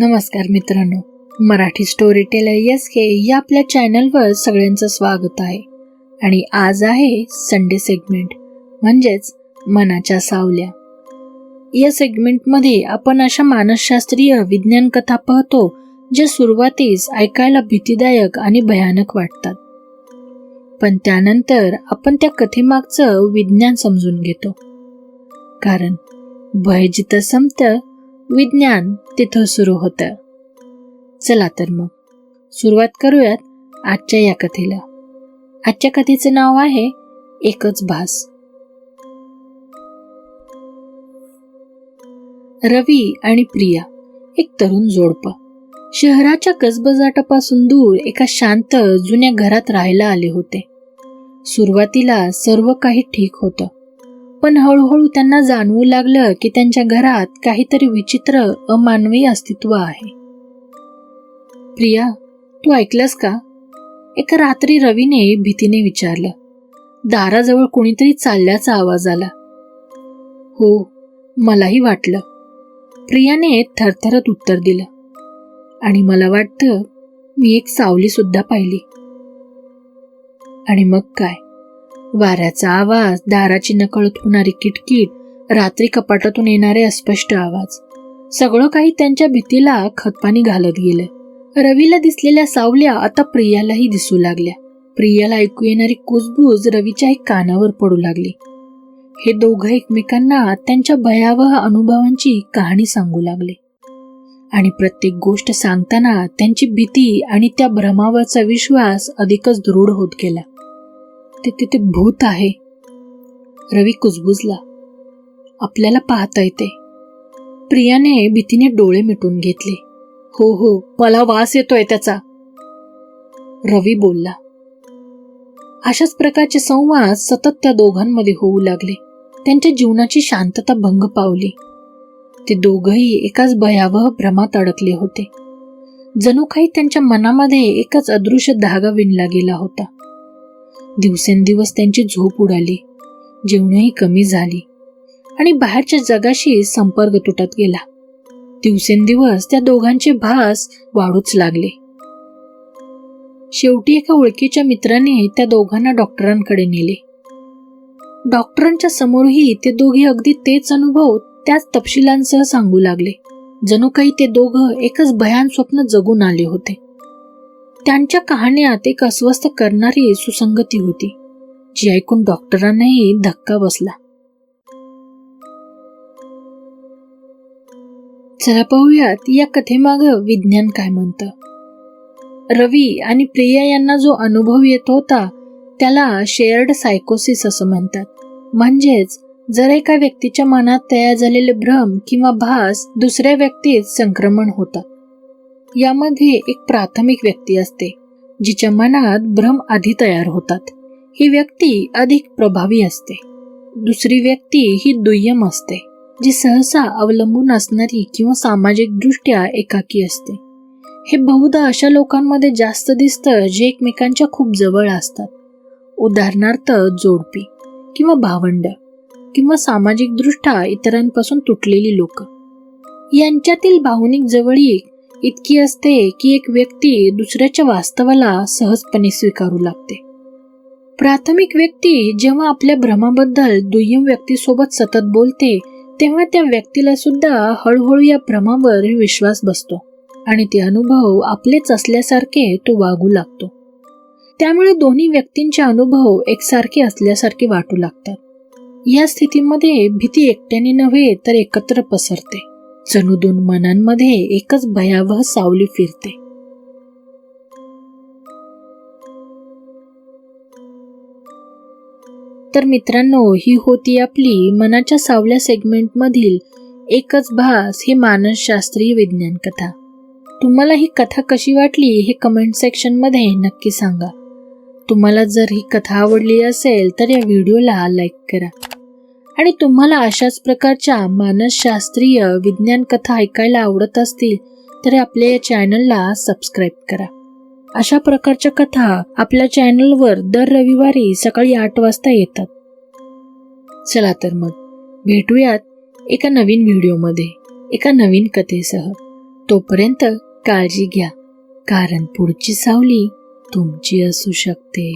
नमस्कार मित्रांनो Marathi story teller S K या आपल्या चॅनलवर सगळ्यांचं स्वागत आहे. आणि आज आहे संडे सेगमेंट म्हणजेच मनाच्या सावल्या. या सेगमेंटमध्ये आपण अशा मानसशास्त्रीय विज्ञान कथा पाहतो जे सुरुवातीस ऐकायला भीतीदायक आणि भयानक वाटतात. पण त्यानंतर आपण त्या कथेमागचं विज्ञान समजून घेतो. कारण भय जिथं संपतं विज्ञान तिथं सुरू होतं. चला तर मग सुरुवात करूयात आजच्या या कथेला. आजच्या कथेचं नाव आहे एकच भास. रवी आणि प्रिया एक तरुण जोडपं. शहराच्या कसबजाटापासून दूर एका शांत जुन्या घरात राहायला आले होते. सुरुवातीला सर्व काही ठीक होतं. पण हळूहळू त्यांना जाणवू लागलं की त्यांच्या घरात काहीतरी विचित्र अमानवी अस्तित्व आहे. प्रिया तू ऐकलंस का? एका रात्री रवीने भीतीने विचारलं. दाराजवळ कोणीतरी चालल्याचा आवाज आला. हो मलाही वाटलं. प्रियाने थरथरत उत्तर दिलं. आणि मला वाटतं मी एक सावली सुद्धा पाहिली. आणि मग काय? वाऱ्याचा आवाज दाराची नकळत होणारी किटकिट रात्री कपाटातून येणारे अस्पष्ट आवाज. सगळं काही त्यांच्या भीतीला खतपाणी घालत गेलं. रवीला दिसलेल्या सावल्या आता प्रियालाही दिसू लागल्या. प्रियाला ऐकू येणारी कुजबूज रवीच्या एक कानावर पडू लागली. हे दोघं एकमेकांना त्यांच्या भयावह अनुभवांची कहाणी सांगू लागले. आणि प्रत्येक गोष्ट सांगताना त्यांची भीती आणि त्या भ्रमावरचा विश्वास अधिकच दृढ होत गेला. ते तिथे भूत आहे. रवी कुजबुजला. आपल्याला पाहता येते. प्रियाने भीतीने डोळे मिटून घेतले. हो हो मला वास येतोय त्याचा. रवी बोलला. अशाच प्रकारचे संवाद सतत त्या दोघांमध्ये होऊ लागले. त्यांच्या जीवनाची शांतता भंग पावली. ते दोघही एकाच भयावह भ्रमात अडकले होते. जणू काही त्यांच्या मनामध्ये एकच अदृश्य धागा विणला गेला होता. दिवसेंदिवस त्यांची झोप उडाली जेवणही कमी झाली आणि बाहेरच्या जगाशी संपर्क तुटत गेला. दिवसेंदिवस त्या दोघांचे भास वाढूच लागले. शेवटी एका ओळखीच्या मित्राने त्या दोघांना डॉक्टरांकडे नेले. डॉक्टरांच्या समोरही ते दोघे अगदी तेच अनुभव त्याच तपशिलांसह सांगू लागले जणू काही ते दोघं एकच भयान स्वप्न जगून आले होते. त्यांच्या कहाण्यात एक अस्वस्थ करणारी सुसंगती होती जी ऐकून डॉक्टरांनाही धक्का बसला. चला पाहूयात या कथेमाग विज्ञान काय म्हणतं? रवी आणि प्रिया यांना जो अनुभव येत होता त्याला शेअर्ड सायकोसिस असं म्हणतात. म्हणजेच जर एका व्यक्तीच्या मनात तयार झालेले भ्रम किंवा भास दुसऱ्या व्यक्तीत संक्रमण होतात यामध्ये एक प्राथमिक व्यक्ती असते जिच्या मनात भ्रम आधी तयार होतात. ही व्यक्ती अधिक प्रभावी असते. दुसरी व्यक्ती ही दुय्यम असते जी सहसा अवलंबून असणारी किंवा सामाजिक दृष्ट्या एकाकी असते. हे बहुधा अशा लोकांमध्ये जास्त दिसतं जे एकमेकांच्या खूप जवळ असतात. उदाहरणार्थ जोडपी किंवा भावंड किंवा सामाजिक दृष्ट्या इतरांपासून तुटलेली लोक. यांच्यातील भावनिक जवळीक इतकी असते की एक व्यक्ती दुसऱ्याच्या वास्तवाला सहजपणे स्वीकारू लागते. प्राथमिक व्यक्ती जेव्हा आपल्या भ्रमाबद्दल दुय्यम व्यक्तीसोबत सतत बोलते तेव्हा त्या व्यक्तीला सुद्धा हळूहळू या भ्रमावर विश्वास बसतो आणि ते अनुभव आपलेच असल्यासारखे तो वागू लागतो. त्यामुळे दोन्ही व्यक्तींचे अनुभव एकसारखे असल्यासारखे वाटू लागतात. या स्थितीमध्ये भीती एकट्याने नव्हे तर एकत्र पसरते. जणू दोन मनांमध्ये एकच भयावह सावली फिरते. तर मित्रांनो ही होती आपली मनाच्या सावल्या सेगमेंटमधील एकच भास ही मानसशास्त्रीय विज्ञान कथा तुम्हाला ही कथा कशी वाटली हे कमेंट सेक्शनमध्ये नक्की सांगा. तुम्हाला जर ही कथा आवडली असेल तर या व्हिडिओला लाईक करा. आणि तुम्हाला अशाच प्रकारच्या मानसशास्त्रीय विज्ञान कथा ऐकायला आवडत असतील तर आपल्या या चॅनलला सबस्क्राईब करा. अशा प्रकारच्या कथा आपल्या चॅनलवर दर रविवारी सकाळी आठ वाजता येतात. चला तर मग भेटूयात एका नवीन व्हिडिओमध्ये एका नवीन कथेसह. तोपर्यंत काळजी घ्या कारण पुढची सावली तुमची असू शकते.